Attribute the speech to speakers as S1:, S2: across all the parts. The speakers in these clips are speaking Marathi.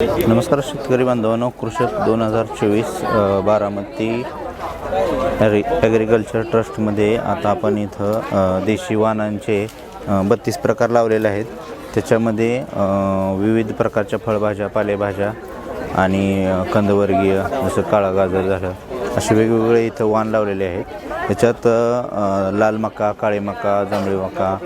S1: नमस्कार शेतकरी बांधवांनो कृषक दोन हजार चोवीस बारामती ॲग्री ॲग्रिकल्चर ट्रस्टमध्ये आता आपण इथं देशी वाहनांचे बत्तीस प्रकार लावलेले आहेत. त्याच्यामध्ये विविध प्रकारच्या फळभाज्या पालेभाज्या आणि कंदवर्गीय जसं काळा गाजर झालं असे वेगवेगळे इथं वाण लावलेले आहेत. त्याच्यात लाल मका काळी मका जांभळी मका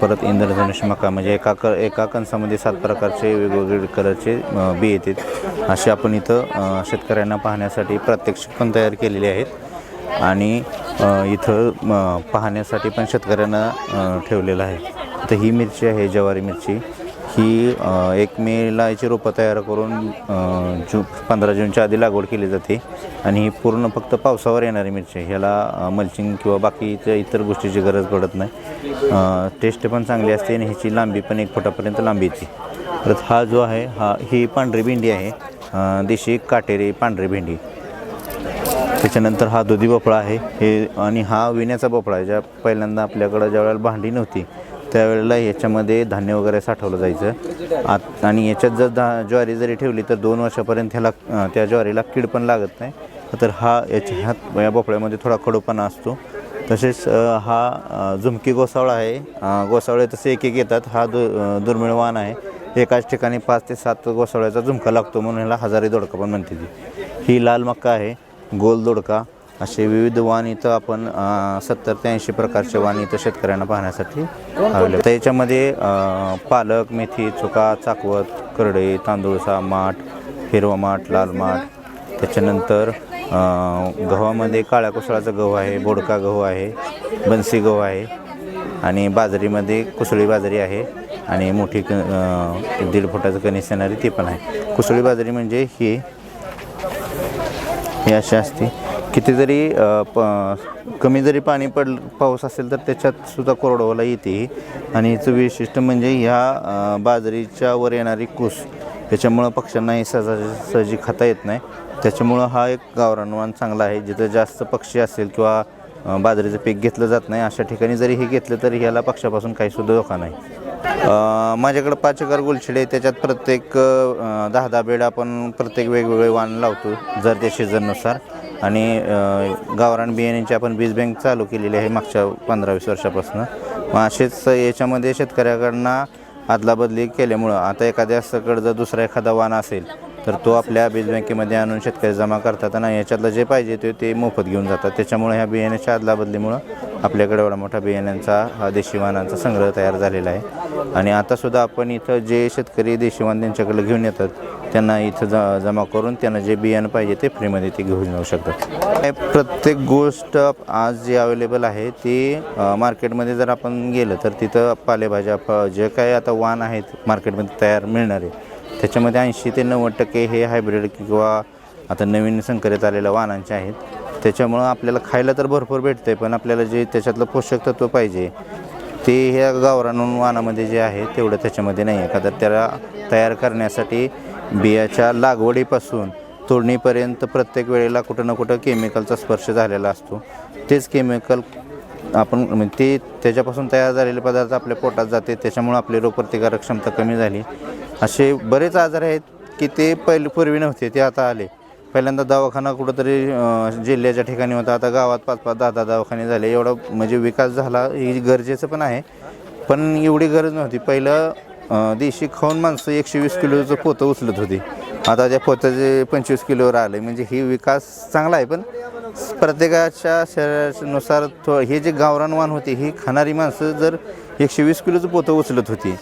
S1: परत इंद्रधनुष मका म्हणजे एका क एका कणसामध्ये सात प्रकारचे वेगवेगळे कलरचे बी येतात असे आपण इथं शेतकऱ्यांना पाहण्यासाठी प्रात्यक्षिक पण तयार केलेले आहेत. आणि इथं पाहण्यासाठी पण शेतकऱ्यांना ठेवलेलं आहे. तर ही मिरची आहे ज्वारी मिरची. ही एक मेला याची रोपं तयार करून जू पंधरा जूनच्या आधी लागवड केली जाते. आणि ही पूर्ण फक्त पावसावर येणारी मिरची ह्याला मल्चिंग किंवा बाकीच्या इतर गोष्टीची गरज पडत नाही. टेस्ट पण चांगली असते आणि ह्याची लांबी पण एक फुटापर्यंत लांबी येते. परत हा जो आहे हा ही पांढरी भेंडी आहे. देशी काटेरी पांढरी भेंडी. त्याच्यानंतर हा दुधी भोपळा आहे. हे आणि हा विण्याचा भोपळा आहे ज्या पहिल्यांदा आपल्याकडं ज्यावेळेला भांडी नव्हती त्यावेळेला याच्यामध्ये धान्य वगैरे साठवलं जायचं. आत आणि याच्यात जर धा ज्वारी जरी ठेवली तर दोन वर्षापर्यंत ह्याला त्या ज्वारीला कीड पण लागत नाही. तर हा याच्या ह्यात या भोपळ्यामध्ये थोडा कडूपणा असतो. तसेच हा झुमकी गोसावळा आहे. गोसावळे तसे एक एक येतात. हा दु दुर्मिळ वाण आहे. एकाच ठिकाणी पाच ते सात गोसावळ्याचा झुमका लागतो म्हणून ह्याला हजारी दोडका पण म्हणते ती ही लाल मक्का आहे. गोल दोडका. असे विविध वाण इथं आपण सत्तर ते ऐंशी प्रकारचे वाण इथं शेतकऱ्यांना पाहण्यासाठी अवेलेबल तर याच्यामध्ये पालक मेथी चुका चाकवत करडई तांदूळसा माठ हिरवा माठ लाल माठ. त्याच्यानंतर गव्हामध्ये काळ्या कुसळाचा गहू आहे बोडका गहू आहे बन्सी गहू आहे आणि बाजरीमध्ये कुसळी बाजरी आहे आणि मोठी क दीड फुटाचं कणीस येणारी ती पण आहे. कुसळी बाजरी म्हणजे ही हे अशी असते. किती जरी प कमी जरी पाणी पड पाऊस असेल तर त्याच्यात सुद्धा कोरडवाला येते ही. आणि याचं वैशिष्ट्य म्हणजे ह्या बाजरीच्या वर येणारी कूस त्याच्यामुळं पक्ष्यांनाही सहजासहजी खाता येत नाही. त्याच्यामुळं हा एक गावरानवान चांगला आहे. जिथं जास्त पक्षी असेल किंवा बाजरीचं पीक घेतलं जात नाही अशा ठिकाणी जरी हे घेतलं तरी ह्याला पक्षापासून काहीसुद्धा धोका नाही. माझ्याकडं पाच एकर गुलछिडे आहे. त्याच्यात प्रत्येक दहा दहा बेड आपण प्रत्येक वेगवेगळे वाण लावतो जर त्या सीझननुसार आणि गावरान बियाण्यांची आपण बीज बँक चालू केलेली आहे मागच्या पंधरा वीस वर्षापासून. मग असेच याच्यामध्ये शेतकऱ्याकडनं अदलाबदली केल्यामुळं आता एखाद्याकडं जर दुसरा एखादा वाण असेल तर तो आपल्या बीज बँकेमध्ये आणून शेतकरी जमा करतात आणि याच्यातलं जे पाहिजे ते ते मोफत घेऊन जातात. त्याच्यामुळे ह्या बियाण्याच्या अदलाबदलीमुळं आपल्याकडे एवढा मोठा बियाण्यांचा हा देशी वाहनांचा संग्रह तयार झालेला आहे. आणि आतासुद्धा आपण इथं जे शेतकरी देशी वाहन त्यांच्याकडे घेऊन येतात त्यांना इथं ज जमा करून त्यांना जे बियाणं पाहिजे ते फ्रीमध्ये ते घेऊन जाऊ शकतात. प्रत्येक गोष्ट आज जी अवेलेबल आहे ती मार्केटमध्ये जर आपण गेलं तर तिथं पालेभाज्या फ जे काही आता वाण आहेत मार्केटमध्ये तयार मिळणारे त्याच्यामध्ये ऐंशी ते नव्वद टक्के हे हायब्रिड किंवा आता नवीन संकरित आलेल्या वाहनांचे आहेत. त्याच्यामुळं आपल्याला खायला तर भरपूर भेटतं आहे पण आपल्याला जे त्याच्यातलं पोषक तत्व पाहिजे ते ह्या गावरान वाणामध्ये जे आहे तेवढं त्याच्यामध्ये नाही आहे. का तर त्याला तयार करण्यासाठी बियाच्या लागवडीपासून तोडणीपर्यंत प्रत्येक वेळेला कुठं ना कुठं केमिकलचा स्पर्श झालेला असतो. तेच केमिकल आपण म्हणजे ते त्याच्यापासून तयार झालेले पदार्थ आपल्या पोटात जाते त्याच्यामुळं आपली रोगप्रतिकारक क्षमता कमी झाली. असे बरेच आजार आहेत की ते पहिले पूर्वी नव्हते ते आता आले. पहिल्यांदा दवाखाना कुठंतरी जिल्ह्याच्या ठिकाणी होता आता गावात पाच पाच दहा दहा दवाखाने झाले. एवढा म्हणजे विकास झाला ही गरजेचं पण आहे. पण एवढी गरज नव्हती. पहिलं देशी खाऊन माणसं एकशे वीस किलोचं पोतं उचलत होती. आता त्या पोत्याचे पंचवीस किलोवर आले म्हणजे ही विकास चांगला आहे पण प्रत्येकाच्या शरीरानुसार थो हे जे गावरान वाण होते ही खाणारी माणसं जर एकशे वीस किलोचं पोतं उचलत होती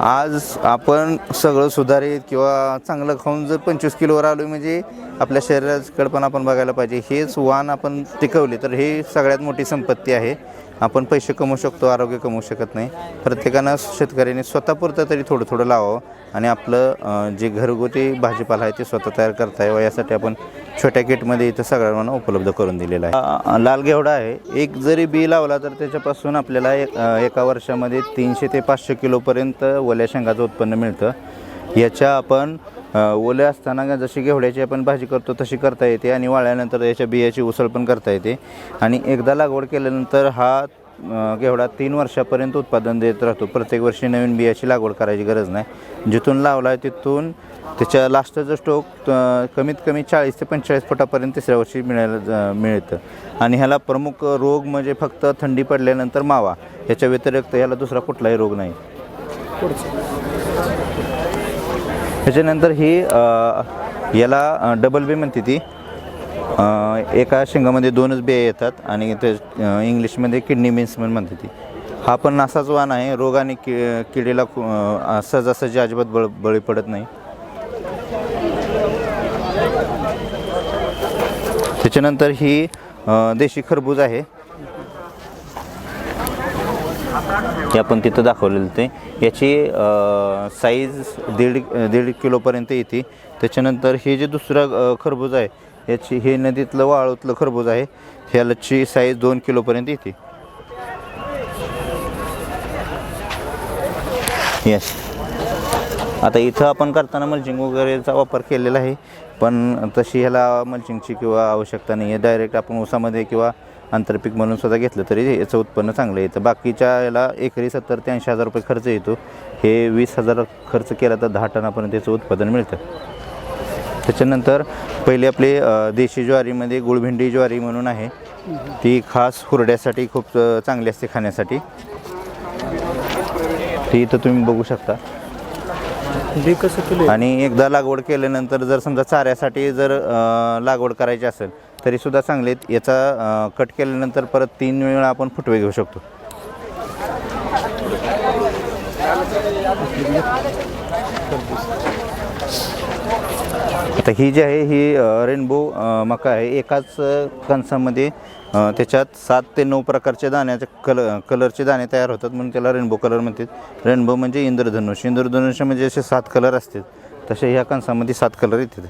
S1: आज आपण सगळं सुधारित किंवा चांगलं खाऊन जर पंचवीस किलोवर आलो म्हणजे आपल्या शरीराकडे पण आपण बघायला पाहिजे. हेच वाण आपण टिकवले तर हे सगळ्यात मोठी संपत्ती आहे. आपण पैसे कमवू शकतो आरोग्य कमवू शकत नाही. प्रत्येकानं शेतकऱ्यांनी स्वतःपुरतं तरी थोडं थोडं लावावं आणि आपलं जे घरगुती भाजीपाला आहे ते स्वतः तयार करता यावं. यासाठी आपण छोट्या किटमध्ये इथं सगळ्यांना उपलब्ध करून दिलेलं आहे. लालगेवडा लाल घेवडा आहे. एक जरी बी लावला तर त्याच्यापासून आपल्याला एक एका वर्षामध्ये तीनशे ते पाचशे किलोपर्यंत ओल्या शेंगाचं उत्पन्न मिळतं. याच्या आपण ओले असताना जशी घेवड्याची आपण भाजी करतो तशी करता येते आणि वाळल्यानंतर याच्या बियाची उसळ पण करता येते. आणि एकदा लागवड केल्यानंतर हा घेवडा तीन वर्षापर्यंत उत्पादन देत राहतो. प्रत्येक वर्षी नवीन बियाची लागवड करायची गरज नाही. जिथून लावला आहे तिथून त्याच्या लास्टचा स्टोक कमीत कमी चाळीस ते पंचेचाळीस फुटापर्यंत तिसऱ्या वर्षी मिळायला ज- मिळतं. आणि ह्याला प्रमुख रोग म्हणजे फक्त थंडी पडल्यानंतर मावा. याच्या व्यतिरिक्त ह्याला दुसरा कुठलाही रोग नाही. त्याच्यानंतर ही याला डबल बी म्हणते ती. एका शेंगामध्ये दोनच बिया येतात आणि ते इंग्लिशमध्ये किडनी बीन्स म्हणून म्हणते ती. हा पण असाच वाण आहे रोग आणि कि किडीला खू- सहजासहजी अजिबात बळ बळी पडत नाही. त्याच्यानंतर ही देशी खरबूज आहे. हे आपण तिथं दाखवलेलं ते याची साईज दीड दीड किलोपर्यंत येते. त्याच्यानंतर हे जे दुसरं खरबूज आहे याची हे नदीतलं वाळूतलं खरबूज आहे ह्याची साईज दोन किलोपर्यंत येते. येस आता इथं आपण करताना मल्चिंग वगैरेचा वापर केलेला आहे पण तशी ह्याला मल्चिंगची किंवा आवश्यकता नाही आहे डायरेक्ट आपण ऊसामध्ये किंवा आंतरपीक म्हणून सुद्धा घेतलं तरी याचं उत्पन्न चांगलं येतं बाकीच्या याला एकरी सत्तर ते ऐंशी हजार रुपये खर्च येतो. हे वीस हजार खर्च केला तर दहा टनापर्यंत याचं उत्पादन मिळतं. त्याच्यानंतर पहिले आपले देशी ज्वारीमध्ये गुळभिंडी ज्वारी म्हणून आहे. ती खास हुरड्यासाठी खूप चांगली असते खाण्यासाठी. ती इथं तुम्ही बघू शकता? आणि एकदा लागवड केल्यानंतर जर समजा चाऱ्यासाठी जर लागवड करायची असेल तरीसुद्धा चांगले आहेत. याचा कट केल्यानंतर परत तीन वेळा आपण फुटवे घेऊ शकतो. आता ही जी आहे ही रेनबो मका आहे. एकाच कणसामध्ये त्याच्यात सात ते नऊ प्रकारचे दाण्याचे कल कलरचे दाणे तयार होतात म्हणून त्याला रेनबो कलर म्हणतात. रेनबो म्हणजे इंद्रधनुष इंद्रधनुष्य. म्हणजे असे सात कलर असतात. तसे ह्या कणसामध्ये सात कलर येतात.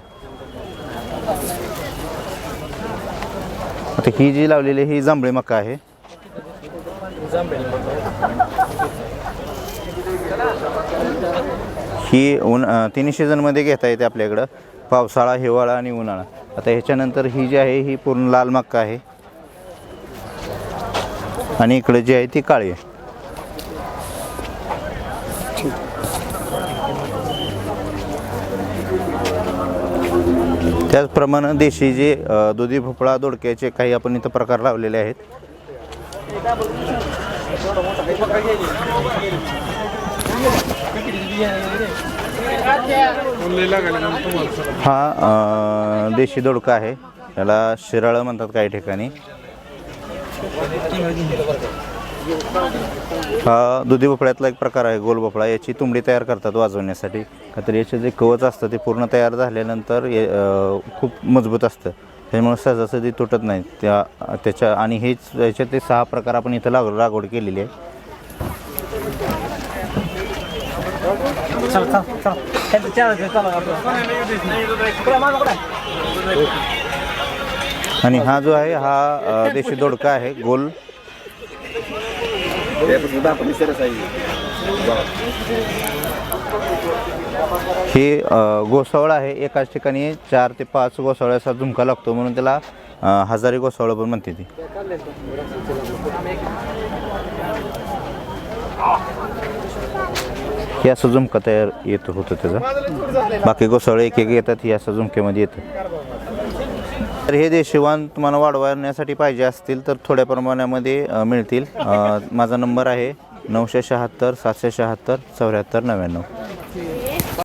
S1: आता ही जी लावलेली ही जांभळी मका आहे. ही ऊन तिन्ही सीझनमध्ये घेता येते आपल्याकडं. पावसाळा हिवाळा आणि उन्हाळा. आता ह्याच्यानंतर ही जी आहे ही पूर्ण लाल मक्का आहे. आणि इकडे जी आहे ती काळी आहे. त्याचप्रमाणे देशी जे दुधी भोपळा दोडक्याचे काही आपण इथं प्रकार लावलेले आहेत. हा देशी दोडका आहे. याला शिराळं म्हणतात काही ठिकाणी. हा दुधी भोपळ्यातला एक प्रकार आहे गोल भोपळा. याची तुंबडी तयार करतात वाजवण्यासाठी. का तर याचे जे कवच असतं ते पूर्ण तयार झाल्यानंतर खूप मजबूत असतं. त्यामुळे सहजासहजी तुटत नाही. त्या त्याच्या आणि हेच याच्यात ते सहा प्रकार आपण इथं लाग लागवड केलेली आहे. आणि हा जो आहे हा देशी दोडका आहे गोल. हे अ, गोसावळ आहे एकाच ठिकाणी चार ते पाच गोसावळ्याचा झुमका लागतो म्हणून त्याला हजारी गोसावळं पण म्हणते ती हे झुमका तयार येत होतं त्याचं बाकी गोसावळे एक एक येतात हे असं झुमक्यामध्ये येतं तर हे देशीवान तुम्हाला वाढवण्यासाठी पाहिजे असतील तर थोड्या प्रमाणामध्ये मिळतील. माझा नंबर आहे नऊशे शहात्तर सातशे शहात्तर चौऱ्याहत्तर नव्याण्णव.